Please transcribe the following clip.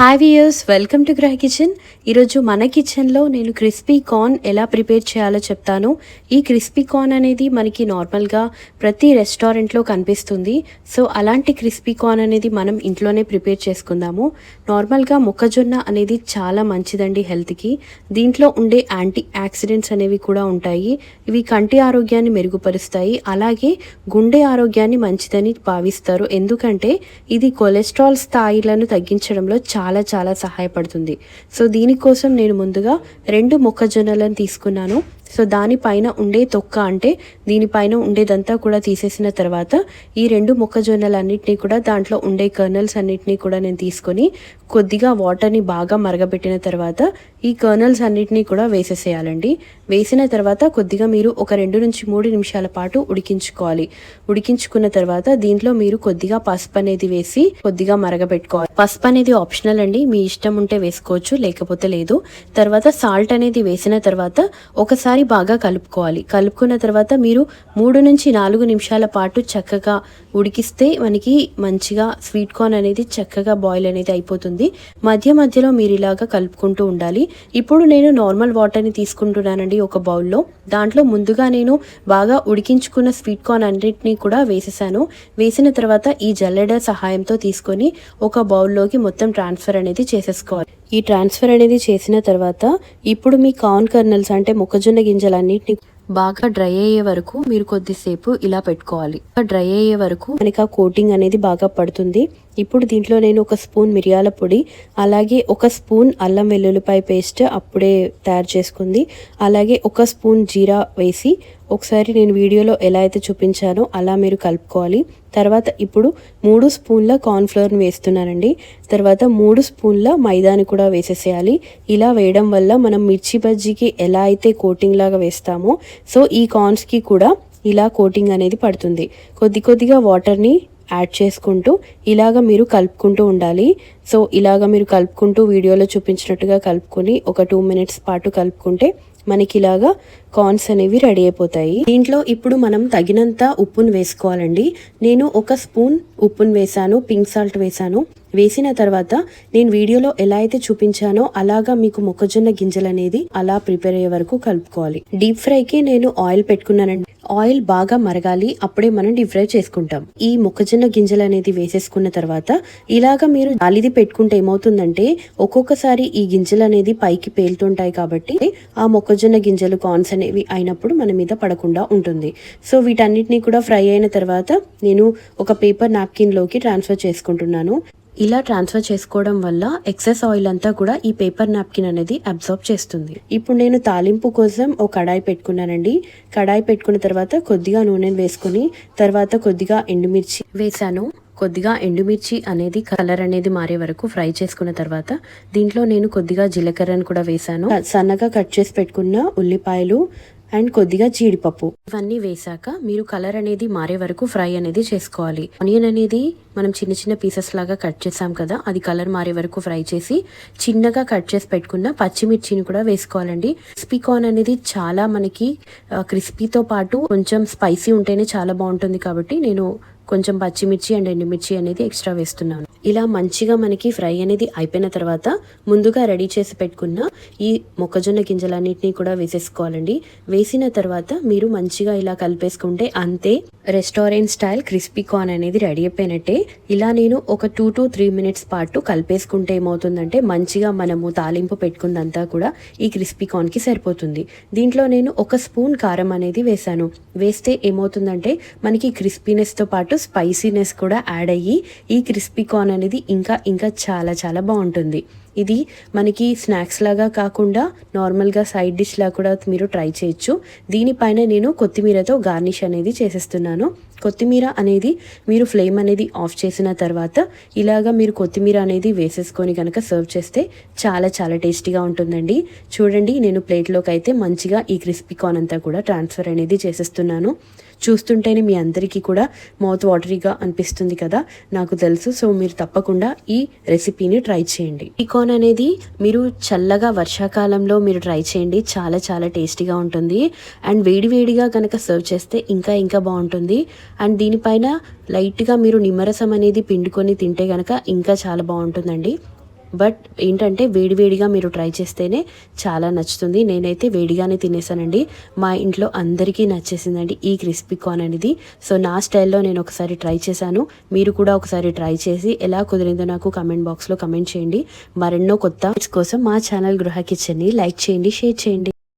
Hi viewers welcome to Gruha kitchen ఈరోజు మన కిచెన్లో నేను క్రిస్పీ కార్న్ ఎలా ప్రిపేర్ చేయాలో చెప్తాను. ఈ క్రిస్పీ కార్న్ అనేది మనకి నార్మల్గా ప్రతి రెస్టారెంట్లో కనిపిస్తుంది. సో అలాంటి క్రిస్పీ కార్న్ అనేది మనం ఇంట్లోనే ప్రిపేర్ చేసుకుందాము. నార్మల్గా మొక్కజొన్న అనేది చాలా మంచిదండి హెల్త్కి దీంట్లో ఉండే యాంటీ యాక్సిడెంట్స్ అనేవి కూడా ఉంటాయి. ఇవి కంటి ఆరోగ్యాన్ని మెరుగుపరుస్తాయి. అలాగే గుండె ఆరోగ్యాన్ని మంచిదని భావిస్తారు. ఎందుకంటే ఇది కొలెస్ట్రాల్ స్థాయిలను తగ్గించడంలో చాలా చాలా సహాయపడుతుంది. సో దీనికోసం నేను ముందుగా రెండు మొక్కజొన్నలను తీసుకున్నాను. సో దానిపైన ఉండే తొక్క అంటే దీనిపైన ఉండేదంతా కూడా తీసేసిన తర్వాత ఈ రెండు మొక్కజొన్నలన్నింటినీ కూడా దాంట్లో ఉండే కర్నల్స్ అన్నిటినీ కూడా నేను తీసుకొని కొద్దిగా వాటర్ని బాగా మరగబెట్టిన తర్వాత ఈ కర్నల్స్ అన్నిటినీ కూడా వేసేసేయాలండి. వేసిన తర్వాత కొద్దిగా మీరు ఒక రెండు నుంచి మూడు నిమిషాల పాటు ఉడికించుకోవాలి. ఉడికించుకున్న తర్వాత దీంట్లో మీరు కొద్దిగా పసుపు అనేది వేసి కొద్దిగా మరగబెట్టుకోవాలి. పసుపు అనేది ఆప్షనల్ అండి. మీ ఇష్టం ఉంటే వేసుకోవచ్చు లేకపోతే లేదు. తర్వాత సాల్ట్ అనేది వేసిన తర్వాత ఒకసారి బాగా కలుపుకోవాలి. కలుపుకున్న తర్వాత మీరు మూడు నుంచి నాలుగు నిమిషాల పాటు చక్కగా ఉడికిస్తే మనకి మంచిగా స్వీట్ కార్న్ అనేది చక్కగా బాయిల్ అనేది అయిపోతుంది. మధ్య మధ్యలో మీరు ఇలాగా కలుపుకుంటూ ఉండాలి. ఇప్పుడు నేను నార్మల్ వాటర్ని తీసుకుంటున్నానండి ఒక బౌల్లో. దాంట్లో ముందుగా నేను బాగా ఉడికించుకున్న స్వీట్ కార్న్ అన్నిటినీ కూడా వేసేసాను. వేసిన తర్వాత ఈ జల్లెడ సహాయంతో తీసుకొని ఒక బౌల్లోకి మొత్తం ట్రాన్స్ఫర్ అనేది చేసేసుకోవాలి. ఈ ట్రాన్స్ఫర్ అనేది చేసిన తర్వాత ఇప్పుడు మీ కార్న్ కర్నల్స్ అంటే మొక్కజొన్న గింజలన్నింటిని బాగా డ్రై అయ్యే వరకు మీరు కొద్దిసేపు ఇలా పెట్టుకోవాలి. డ్రై అయ్యే వరకు మనకి ఆ కోటింగ్ అనేది బాగా పడుతుంది. ఇప్పుడు దీంట్లో నేను ఒక స్పూన్ మిరియాల పొడి అలాగే ఒక స్పూన్ అల్లం వెల్లుల్లిపాయ పేస్ట్ అప్పుడే తయారు చేసుకుంది. అలాగే ఒక స్పూన్ జీరా వేసి ఒకసారి నేను వీడియోలో ఎలా అయితే చూపించానో అలా మీరు కలుపుకోవాలి. తర్వాత ఇప్పుడు మూడు స్పూన్ల కార్న్ఫ్లవర్ని వేస్తున్నానండి. తర్వాత మూడు స్పూన్ల మైదాని కూడా వేసేసేయాలి. ఇలా వేయడం వల్ల మనం మిర్చి బజ్జీకి ఎలా అయితే కోటింగ్ లాగా వేస్తామో సో ఈ కార్న్స్కి కూడా ఇలా కోటింగ్ అనేది పడుతుంది. కొద్ది కొద్దిగా వాటర్ని యాడ్ చేసుకుంటూ ఇలాగ మీరు కలుపుకుంటూ ఉండాలి. సో ఇలాగ మీరు కలుపుకుంటూ వీడియోలో చూపించినట్టుగా కలుపుకొని ఒక టూ మినిట్స్ పాటు కలుపుకుంటే మనకి ఇలాగా కార్న్స్ అనేవి రెడీ అయిపోతాయి. దీంట్లో ఇప్పుడు మనం తగినంత ఉప్పును వేసుకోవాలండి. నేను ఒక స్పూన్ ఉప్పును వేసాను పింక్ సాల్ట్ వేసాను వేసిన తర్వాత నేను వీడియోలో ఎలా అయితే చూపించానో అలాగా మీకు మొక్కజొన్న గింజలు అనేది అలా ప్రిపేర్ అయ్యే వరకు కలుపుకోవాలి. డీప్ ఫ్రైకి నేను ఆయిల్ పెట్టుకున్నానండి. ఆయిల్ బాగా మరగాలి అప్పుడే మనం డీప్ ఫ్రై చేసుకుంటాం. ఈ మొక్కజొన్న గింజలు అనేది వేసేసుకున్న తర్వాత ఇలాగా మీరు అలిది పెట్టుకుంటే ఏమవుతుందంటే ఒక్కొక్కసారి ఈ గింజలు అనేది పైకి పేలుతుంటాయి కాబట్టి ఆ మొక్కజొన్న గింజలు కాన్స్ అనేవి అయినప్పుడు మన మీద పడకుండా ఉంటుంది. సో వీటన్నిటిని కూడా ఫ్రై అయిన తర్వాత నేను ఒక పేపర్ నాప్కిన్లోకి ట్రాన్స్ఫర్ చేసుకుంటున్నాను. ఇలా ట్రాన్స్ఫర్ చేసుకోవడం వల్ల ఎక్సెస్ ఆయిల్ అంతా కూడా ఈ పేపర్ నాప్కిన్ అనేది అబ్జర్వ్ చేస్తుంది. ఇప్పుడు నేను తాలింపు కోసం ఒక కడాయి పెట్టుకున్నానండి. కడాయి పెట్టుకున్న తర్వాత కొద్దిగా నూనెను వేసుకుని తర్వాత కొద్దిగా ఎండుమిర్చి వేసాను కొద్దిగా ఎండుమిర్చి అనేది కలర్ అనేది మారే వరకు ఫ్రై చేసుకున్న తర్వాత దీంట్లో నేను కొద్దిగా జీలకర్రను కూడా వేసాను సన్నగా కట్ చేసి పెట్టుకున్న ఉల్లిపాయలు అండ్ కొద్దిగా జీడిపప్పు. ఇవన్నీ వేసాక మీరు కలర్ అనేది మారే వరకు ఫ్రై అనేది చేసుకోవాలి. ఆనియన్ అనేది మనం చిన్న చిన్న పీసెస్ లాగా కట్ చేసాం కదా అది కలర్ మారే వరకు ఫ్రై చేసి చిన్నగా కట్ చేసి పెట్టుకున్న పచ్చిమిర్చిని కూడా వేసుకోవాలండి. క్రిస్పీ కార్న్ అనేది చాలా మనకి క్రిస్పీతో పాటు కొంచెం స్పైసీ ఉంటేనే చాలా బాగుంటుంది కాబట్టి నేను కొంచెం పచ్చిమిర్చి అండ్ ఎండుమిర్చి అనేది ఎక్స్ట్రా వేస్తున్నాను. ఇలా మంచిగా మనకి ఫ్రై అనేది అయిపోయిన తర్వాత ముందుగా రెడీ చేసి పెట్టుకున్న ఈ మొక్కజొన్న గింజలన్నింటినీ కూడా వేసేసుకోవాలండి. వేసిన తర్వాత మీరు మంచిగా ఇలా కలిపేసుకుంటే అంతే రెస్టారెంట్ స్టైల్ క్రిస్పీ కార్న్ అనేది రెడీ అయిపోయినట్టే. ఇలా నేను ఒక టూ టు త్రీ మినిట్స్ పాటు కలిపేసుకుంటే ఏమవుతుందంటే మంచిగా మనము తాలింపు పెట్టుకుందంతా కూడా ఈ క్రిస్పీ కార్న్కి సరిపోతుంది. దీంట్లో నేను ఒక స్పూన్ కారం అనేది వేసాను వేస్తే ఏమవుతుందంటే మనకి క్రిస్పీనెస్తో పాటు స్పైసీనెస్ కూడా యాడ్ అయ్యి ఈ క్రిస్పీ కార్న్ అనేది ఇంకా ఇంకా చాలా చాలా బాగుంటుంది. ఇది మనకి స్నాక్స్ లాగా కాకుండా నార్మల్గా సైడ్ డిష్లా కూడా మీరు ట్రై చేయొచ్చు. దీనిపైన నేను కొత్తిమీరతో గార్నిష్ అనేది చేసేస్తున్నాను. కొత్తిమీర అనేది మీరు ఫ్లేమ్ అనేది ఆఫ్ చేసిన తర్వాత ఇలాగా మీరు కొత్తిమీర అనేది వేసేసుకొని కనుక సర్వ్ చేస్తే చాలా చాలా టేస్టీగా ఉంటుందండి. చూడండి నేను ప్లేట్లోకి అయితే మంచిగా ఈ క్రిస్పీ కార్న్ అంతా కూడా ట్రాన్స్ఫర్ అనేది చేసేస్తున్నాను. చూస్తుంటేనే మీ అందరికీ కూడా మౌత్ వాటరీగా అనిపిస్తుంది కదా? నాకు తెలుసు. సో మీరు తప్పకుండా ఈ రెసిపీని ట్రై చేయండి. పీకాన్ అనేది మీరు చల్లగా వర్షాకాలంలో మీరు ట్రై చేయండి. చాలా చాలా టేస్టీగా ఉంటుంది. అండ్ వేడి వేడిగా కనుక సర్వ్ చేస్తే ఇంకా ఇంకా బాగుంటుంది. అండ్ దీనిపైన లైట్గా మీరు నిమ్మరసం అనేది పిండుకొని తింటే కనుక ఇంకా చాలా బాగుంటుందండి. బట్ ఏంటంటే వేడివేడిగా మీరు ట్రై చేస్తేనే చాలా నచ్చుతుంది. నేనైతే వేడిగానే తినేసానండి. మా ఇంట్లో అందరికీ నచ్చేసిందండి ఈ క్రిస్పీ కార్న్ అనేది. సో నా స్టైల్లో నేను ఒకసారి ట్రై చేశాను. మీరు కూడా ఒకసారి ట్రై చేసి ఎలా కుదిరిందో నాకు కమెంట్ బాక్స్లో కమెంట్ చేయండి. మరెన్నో కొత్త కోసం మా ఛానల్ గృహ కిచెన్ని లైక్ చేయండి షేర్ చేయండి.